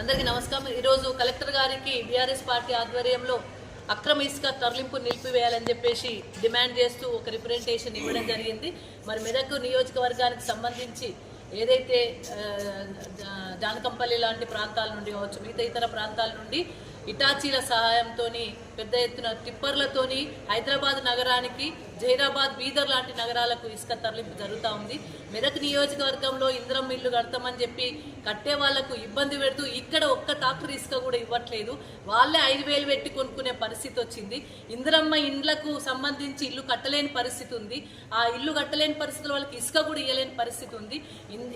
అందరికీ నమస్కారం. ఈరోజు కలెక్టర్ గారికి బీఆర్ఎస్ పార్టీ ఆధ్వర్యంలో అక్రమ ఇసుక తరలింపు నిలిపివేయాలని చెప్పేసి డిమాండ్ చేస్తూ ఒక రిప్రజెంటేషన్ ఇవ్వడం జరిగింది. మరి మెదక్ నియోజకవర్గానికి సంబంధించి ఏదైతే జానకంపల్లి లాంటి ప్రాంతాల నుండి కావచ్చు మిగతా ఇతర ప్రాంతాల నుండి ఇటాచీల సహాయంతో పెద్ద ఎత్తున టిప్పర్లతోని హైదరాబాద్ నగరానికి జైరాబాద్ బీదర్ లాంటి నగరాలకు ఇసుక తరలింపు జరుగుతూ ఉంది. మెదక్ నియోజకవర్గంలో ఇంద్రం మిల్లు కడతామని చెప్పి కట్టే వాళ్ళకు ఇబ్బంది పెడుతూ ఇక్కడ ఒక్క టాక్టర్ ఇసుక కూడా ఇవ్వట్లేదు. వాళ్ళే ఐదు వేలు పెట్టి కొనుక్కునే పరిస్థితి వచ్చింది. ఇంద్రమ్మ ఇండ్లకు సంబంధించి ఇల్లు కట్టలేని పరిస్థితి ఉంది. ఆ ఇల్లు కట్టలేని పరిస్థితుల వాళ్ళకి ఇసుక కూడా ఇవ్వలేని పరిస్థితి ఉంది.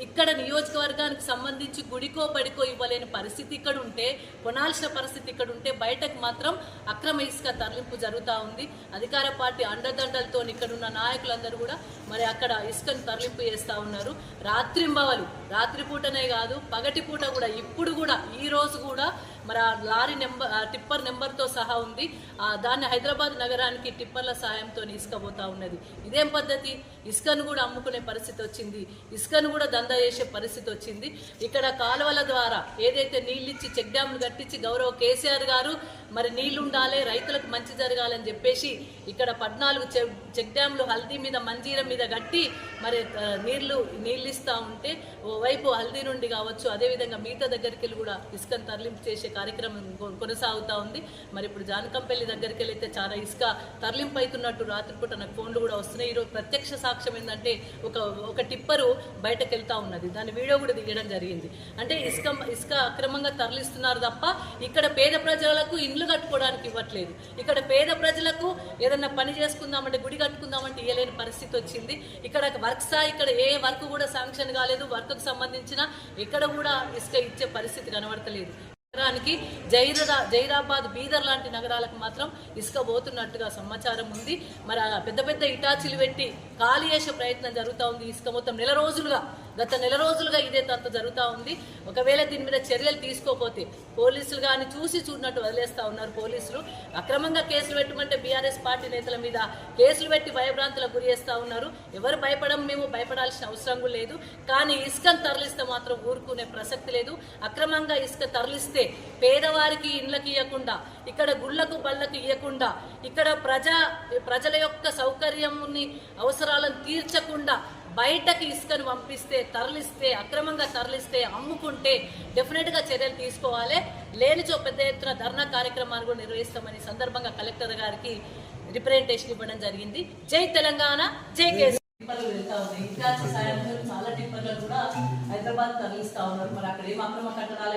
ఇక్కడ నియోజకవర్గానికి సంబంధించి గుడికో బడికో ఇవ్వలేని పరిస్థితి ఇక్కడ ఉంటే కొనాల్సిన పరిస్థితి ఇక్కడ ఉంటే బయటకు మాత్రం అక్రమ ఇసుక తరలింపు జరుగుతూ ఉంది. అధికార పార్టీ అండదండలతో ఇక్కడ ఉన్న నాయకులందరూ కూడా మరి అక్కడ ఇసుకను తరలింపు చేస్తూ ఉన్నారు. రాత్రింబవలు రాత్రిపూటనే కాదు పగటి పూట కూడా ఇప్పుడు కూడా ఈ రోజు కూడా మరి ఆ లారీ నెంబర్ టిప్పర్ నెంబర్తో సహా ఉంది. దాన్ని హైదరాబాద్ నగరానికి టిప్పర్ల సహాయంతో ఇసుకపోతా ఉన్నది. ఇదేం పద్ధతి? ఇసుకను కూడా అమ్ముకునే పరిస్థితి వచ్చింది. ఇసుకను కూడా దందా చేసే పరిస్థితి వచ్చింది. ఇక్కడ కాలువల ద్వారా ఏదైతే నీళ్ళిచ్చి చెక్ డ్యాములు కట్టించి గౌరవ కేసీఆర్ గారు మరి నీళ్ళు ఉండాలి రైతులకు మంచి జరగాలని చెప్పేసి ఇక్కడ పద్నాలుగు చెక్ డ్యాములు హల్దీ మీద మంజీర మీద కట్టి మరి నీళ్ళు నీళ్ళు ఇస్తూ ఉంటే ఓవైపు హల్దీ నుండి కావచ్చు అదేవిధంగా మిగతా దగ్గరికి వెళ్ళి కూడా ఇసుకను తరలింపు చేసే కార్యక్రమం కొనసాగుతూ కొనసాగుతా ఉంది. మరి ఇప్పుడు జానకంపల్లి దగ్గరికి వెళ్తే చాలా ఇసుక తరలింపు అవుతున్నట్టు రాత్రిపూట నాకు ఫోన్లు కూడా వస్తున్నాయి. ఈరోజు ప్రత్యక్ష సాక్ష్యం ఏంటంటే ఒక ఒక టిప్పరు బయటకు వెళ్తూ ఉన్నది. దాని వీడియో కూడా దిగడం జరిగింది. అంటే ఇసుక ఇసుక అక్రమంగా తరలిస్తున్నారు తప్ప ఇక్కడ పేద ప్రజలకు ఇండ్లు కట్టుకోవడానికి ఇవ్వట్లేదు. ఇక్కడ పేద ప్రజలకు ఏదన్నా పని చేసుకుందామంటే గుడి కట్టుకుందామంటే ఇవ్వలేని పరిస్థితి వచ్చింది. ఇక్కడ వర్క్సా ఇక్కడ ఏ వర్క్ కూడా శాంక్షన్ కాలేదు. వర్క్కు సంబంధించిన ఎక్కడ కూడా ఇసుక ఇచ్చే పరిస్థితి కనబడతలేదు. నగరానికి జైరా జైరాబాద్ బీదర్ లాంటి నగరాలకు మాత్రం ఇసుక పోతున్నట్టుగా సమాచారం ఉంది. మరి పెద్ద పెద్ద ఇటాచీలు పెట్టి ఖాళీ చేసే ప్రయత్నం జరుగుతూ ఉంది. ఇసుక మొత్తం నెల రోజులుగా గత నెల రోజులుగా ఇదే తంత జరుగుతూ ఉంది. ఒకవేళ దీని మీద చర్యలు తీసుకోకపోతే పోలీసులు కానీ చూసి చూడనట్టు వదిలేస్తా ఉన్నారు పోలీసులు. అక్రమంగా కేసులు పెట్టమంటే బీఆర్ఎస్ పార్టీ నేతల మీద కేసులు పెట్టి భయభ్రాంతులకు గురి చేస్తూ ఉన్నారు. ఎవరు భయపడం మేము భయపడాల్సిన అవసరం లేదు. కానీ ఇసుకను తరలిస్తే మాత్రం ఊరుకునే ప్రసక్తి లేదు. అక్రమంగా ఇసుక తరలిస్తే పేదవారికి ఇండ్లకి ఇవ్వకుండా ఇక్కడ గుళ్ళకు బళ్ళకు ఇవ్వకుండా ఇక్కడ ప్రజా ప్రజల యొక్క సౌకర్యంని అవసరాలను తీర్చకుండా బయటకి ఇసుకను పంపిస్తే తరలిస్తే అక్రమంగా తరలిస్తే అమ్ముకుంటే డెఫినెట్గా చర్యలు తీసుకోవాలి. లేనిచో పెద్ద ఎత్తున ధర్నా కార్యక్రమాలు కూడా నిర్వహిస్తామని సందర్భంగా కలెక్టర్ గారికి రిప్రజెంటేషన్ ఇవ్వడం జరిగింది. జై తెలంగాణ జై కేసీ. టిప్పర్లు వెళ్తా ఉన్నాయి. ఇంకా చాలా టిప్పర్లు కూడా హైదరాబాద్ తరలిస్తా ఉన్నారు. మరి అక్కడ ఏం అక్రమ కట్టడాలు